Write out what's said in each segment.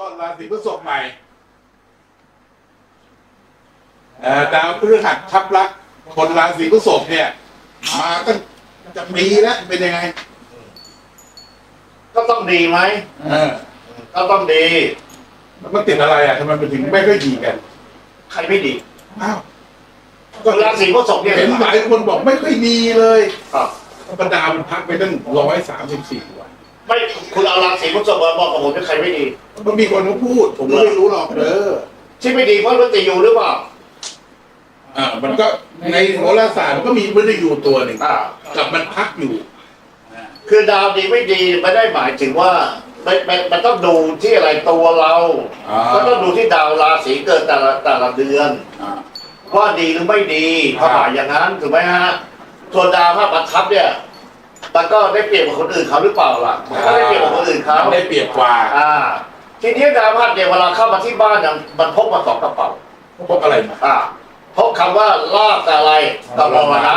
ต้นราศีพฤษภใหม่เอ่อดาวพฤหัสทับลักษณ์คนราศีพฤษภเนี่ย มาตั้งจะปีแล้วเป็นยังไง ก็ต้องดีไหมเออก็ต้องดี มันติดอะไรอะทำไมมันถึงไม่ค่อยดีกัน ใครไม่ดีอ้าวก็ราศีพฤษภเนี่ยเห็นหลายคนบอกไม่ค่อยดีเลยอะบรรดามันพักไปตั้งร้อยสามสิบสี่วัน ไม่คุณเอาราศีพฤษภมาบอกกับผมว่าใครไม่ดี มันมีคนเขาพูด ผมก็ไม่รู้หรอกเออที่ไม่ดีเพราะมันติดอยู่หรือเปล่าอ่า มันก็ในโหราศาสตร์มันก็มีมฤตยูตัวหนึ่งอ่า กับมันพักอยู่ คือดาวดีไม่ดีไม่ได้หมายถึงว่ามันมันมันต้องดูที่อะไรตัวเราอ่า ก็ต้องดูที่ดาวราศีเกิดแต่ละแต่ละเดือน อ่า ว่าดีหรือไม่ดีครัเขาบ หมายอย่างนั้นถูกไหมฮะส่วนดาวพระประทับเนี่ย มันก็ได้เปรียบกับคนอื่นเขาหรือเปล่าล่ะมันก็ได้เปรียบกับคนอื่นเขามันได้เปรียบกว่า อ่า ทีนี้ดาวพระเนี่ยเวลาเข้ามาที่บ้านเนี่ยมันพกมาสองกระเป๋าพวกอะไรมาอ่าพบคำว่าลาบกับอะไรกับมรณะ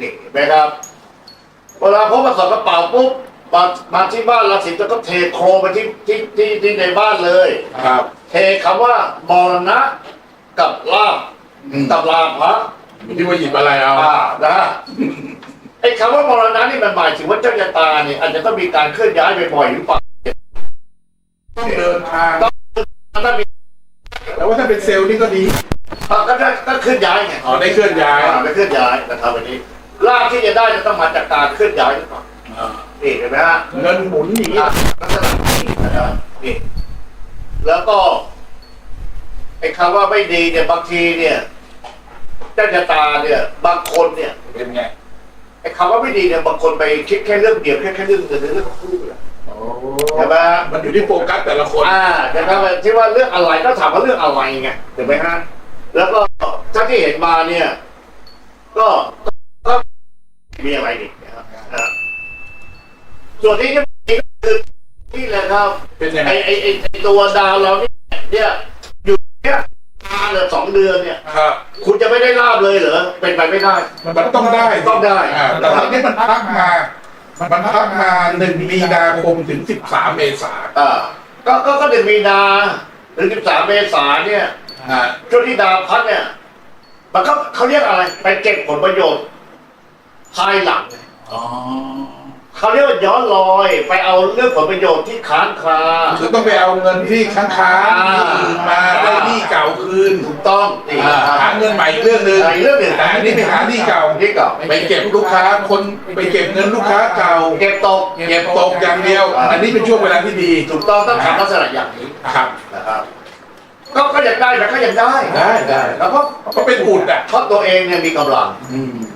นี่เห็นไหมครับ เวลาพบมาสองกระเป๋าปุ๊บมามาที่บ้านราศีจะก็เทโครไปที่ที่ที่ที่ในบ้านเลย ครับ เทคำว่ามรณะกับลาบอืม กับลาภะอยู่ที่ว่าหยิบอะไรเอาอ่านะไอ้คำว่ามรณะนี่มันหมายถึงว่าเจ้าชะตาเนี่ยอาจจะต้องมีการเคลื่อนย้ายบ่อยๆหรือเปล่าต้องเดินทางถ้ามีแต่ว่าถ้าเป็นเซลล์นี่ก็ดีอ่าก็ได้ก็เคลื่อนย้ายไงอ๋อได้เคลื่อนย้ายอ่าไม่เคลื่อนย้ายนะครับวันนี้ลาภที่จะได้จะต้องมาจากการเคลื่อนย้ายหรือเปล่าอ่านี่เห็นไหมฮะเงินหมุนอย่างนี้อะลักษณะนี้นะครับนี่แล้วก็ไอ้คำว่าไม่ดีเนี่ยบางทีเนี่ยเจ้าชะตาเนี่ย บางคนเนี่ยเป็นไงไอ้ คำว่าไม่ดีเนี่ยบางคนไปคิดแค่เรื่องเดียวแค่แค่เรื่องเดียวเรื่องคู่เลยโอ้ใช่ไหมมันอยู่ที่โฟกัสแต่ละคนอ่าแต่ถ้าที่ว่าเรื่องอะไรก็ถามว่าเรื่องอะไรไงถูกไหมฮะแล้วก็ถ้าที่เห็นมาเนี่ย ก็ก็มีอะไรอีกนะครับอ่าส่วนที่จะมีก็คือนี่แหละครับเป็นยังไงไอไอไอ้ไอตัวดาวเราเนี่ยเนี่ยอยู่เนี่ยมา เหลือสองเดือนเนี่ย ครับ คุณจะไม่ได้ลาบเลยเหรอเป็นไปไม่ได้ มันต้องได้ต้องได้าแต่ตอนนี้มันพักมา มันพักมาหนึ่งมีนาคมถึงสิบสามเมษาอ่าก็ก็ก็เดือนมีนาหรือสิบสามเมษาเนี่ยอ่าช่วงที่ดาวพัดเนี่ย มันก็เขาเรียกอะไร ไปเก็บผลประโยชน์ภายหลัง อ๋อ เขาเรียกว่าย้อนรอยไปเอาเรื่องผลประโยชน์ที่ค้างคา คือต้องไปเอาเงินที่ค้างค้างๆคืนมาได้หนี้เก่าคืนถูกต้องนี่อ่านะครับหาเงินใหม่อีกเรื่องหนึ่งอีกเรื่องหนึ่งแต่อันนี้ไปหาหนี้เก่าที่เก่าไปเก็บลูกค้าคนไปเก็บเงินลูกค้าเก่า เก็บตกเก็บตกอย่างเดียว อันนี้เป็นช่วงเวลาที่ดีถูกต้องต้องทำลักษณะอย่างนี้ครับนะครับ ก็ก็ยังได้นะก็ยังได้ได้ได้แล้วก็ก็เป็นอุดอะเพราะตัวเองเนี่ยมีกำลัง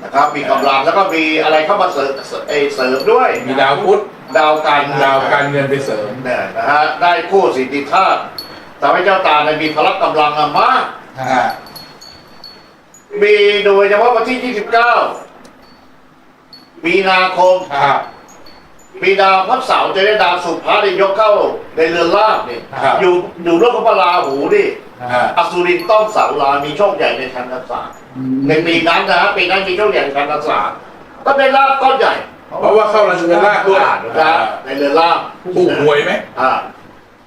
นะครับ มีกำลังแล้วก็มีอะไรเข้ามาเสริมเสริมเอ่อเสริมด้วยมีดาวพุธดาวการดาวการเงินไปเสริม เนี่ยนะฮะได้คู่สิทธิธาตุทำให้เจ้าตาเนี่ยมีพละกำลังมากอ่ามีโดยเฉพาะวันที่ 29 มีนาคม ครับ มีดาวพระเสาร์จะได้ดาวสุภาได้ยกเข้าในเรือนลาบเนี่ยครับ อยู่อยู่ร่วมกับพระราหูดิอ่าอสุรินทร์ต้องเสารามีโชคใหญ่ในทางการศึกษาในปีนั้นนะฮะปีนั้นมีโชคใหญ่ในทางการศึกษาก็ได้ลาบก้อนใหญ่เพราะว่าเข้าเรือนลากด้วยนะในเรือนลาบ ถูกหวยไหม อ่า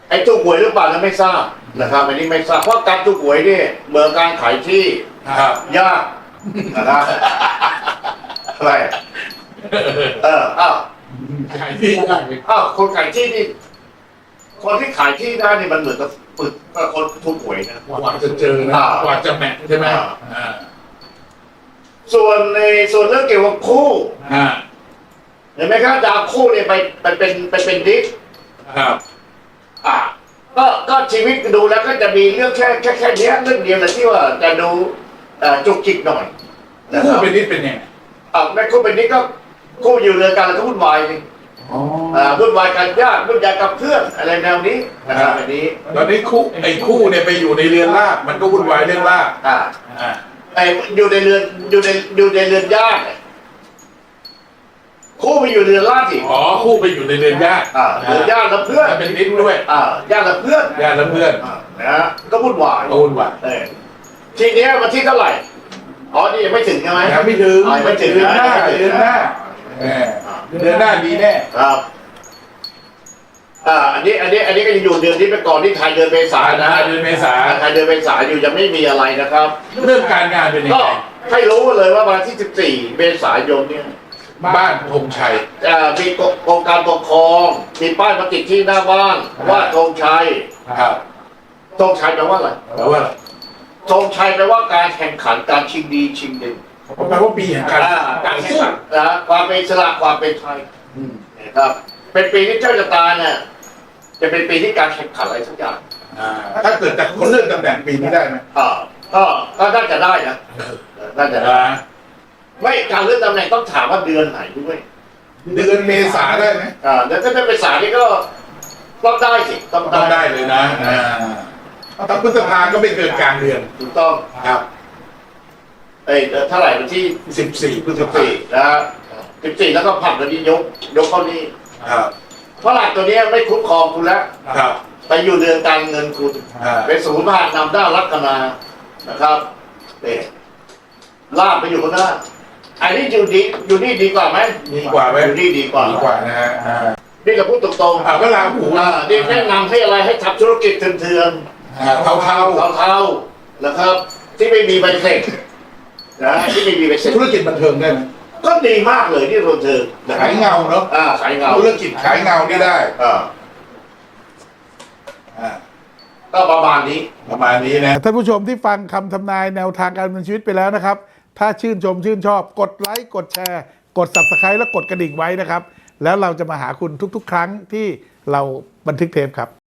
ไอ้ถูกหวยหรือเปล่านั้นไม่ทราบนะครับอันนี้ไม่ทราบเพราะการถูกหวยนี่เหมือนการขายที่ครับ ยากนะครับอะไรเอออ้าว ขายที่ได้อ้าวคนขายที่นี่คนที่ขายที่ได้นี่มันเหมือนกับปึกเอ่อคนถูกหวยนะ กว่าจะเจอนะอ่ากว่าจะแมทใช่ไหมอ่า อ่าส่วนในส่วนเรื่องเกี่ยวกับคู่อ่าเห็นไหมครับดาวคู่เนี่ยไปไปเป็นไปเป็นดิสครับอ่าก็ก็ชีวิตดูแล้วก็จะมีเรื่องแค่แค่แค่เนี้ยเรื่องเดียวแหละที่ว่าจะดูเอ่อจุกจิกหน่อยนะคคู่รับเป็นนิดเป็นยังไง อ่าในคู่เป็นนี้ก็ คู่อยู่เรือนกันแล้วก็วุ่นวายสิอ๋ออ่าวุ่นวายกันญาติวุ่นวายกับเพื่อนอะไรแนวนี้นะครับอันนี้ตอนนี้คู่ไอ้คู่เนี่ยไปอยู่ในเรือนลาบมันก็วุ่นวายเรื่องลาบอ่าอ่าไออยู่ในเรือนอยู่ในอยู่ในเรือนญาติเนี่ยคู่ไปอยู่เรือนล่าสิอ๋อคู่ไปอยู่ในเรือนญาติอ่าเรือนญาติและเพื่อนมันเป็นนิดด้วยอ่าญาติและเพื่อนญาติและเพื่อนอ่านะฮะก็วุ่นวายก็วุ่นวายเออทีเนี้ยวันที่เท่าไหร่อ๋อนี่ยังไม่ถึงใช่ไหมยังไม่ถึงอ่ายังไม่ถึงเดือนหน้ายังไม่ถึงเดือนหน้า เออเดือนหน้าดีแน่ ครับอ่าอันนี้อันนี้อันนี้ก็ยังอยู่เดือนที่ไปก่อนที่ไทยเดือนเมษานะเดือนเมษาไทยเดือนเมษาอยู่ยังไม่มีอะไรนะครับ เรื่องการงานเป็นยังก็ไงให้รู้เลยว่าวันที่ 14 เมษายนเนี่ยบ้านธงชัย เอ่อมีโครงการปกครอง มีป้ายมาติดที่หน้าบ้านว่าธงชัยครับธงชัยแปลว่าอะไรแปลว่าอะไรธงชัยแปลว่าการแข่งขันการชิงดีชิงเด่น แปลว่าปีแห่งการอ่าการแข่งขันนะความเป็นอิสระความเป็นไทยอืมนะครับ เป็นปีที่เจ้าชะตาเนี่ยจะเป็นปีที่การแข่งขันอะไรสักอย่างอ่าถ้าเกิดจากคนเลือกตำแหน่งปีนี้ได้ไหมอ่าก็ก็น่าจะได้นะน่าจะได้อ่าไม่การเลื่อนตำแหน่งต้องถามว่าเดือนไหนด้วย เดือนเมษาได้ไหมอ่าแล้วถ้าเป็นสายนี่ก็ต้องได้สิต้องต้องได้ได้เลยนะอ่าถ้าพฤษภาก็ไม่เกินกลางเดือนถูกต้องครับ เอ้ยเท่าไหร่วันที่14พฤษสิบภาสี่นะสิบสี่แล้วก็ผลักตัวนี้ยก ยกเข้านี่ครับฝรั่งตัวเนี้ยไม่คุ้มครองคุณแล้ว ครับไปอยู่เดือนการเงินคุณ อ่าเป็นศูนย์มหานำด้านลัคนานะครับเนี่ยลากไปอยู่ข้างหน้าอันนี้อยู่ดีอยู่นี่ดีกว่าไหมดีกว่าไหมอยู่นี่ดีกว่าดีกว่านะฮะอ่านี่ก็พูดตรงๆอ่าก็ลาหูอ่านี่แนะนำให้อะไรให้ทำธุรกิจเถื่อนๆอ่าเทาเทาเทาๆนะครับ ที่ไม่มีใบเสร็จ นะที่ไม่มีใบเสร็จธุรกิจบันเทิงได้ไหมก็ดีมากเลยที่โรเธอนะขายเงาเนาะอ่าขายเงาธุรกิจขายเงานี่ได้อ่าอ่าก็ประมาณนี้ ประมาณนี้นะ ท่านผู้ชมที่ฟังคำทำนายแนวทางการดำเนินชีวิตไปแล้วนะครับ ถ้าชื่นชมชื่นชอบ กดไลค์ กดแชร์ กด subscribe และกดกระดิ่งไว้นะครับ แล้วเราจะมาหาคุณทุกๆ ครั้งที่เราบันทึกเทปครับ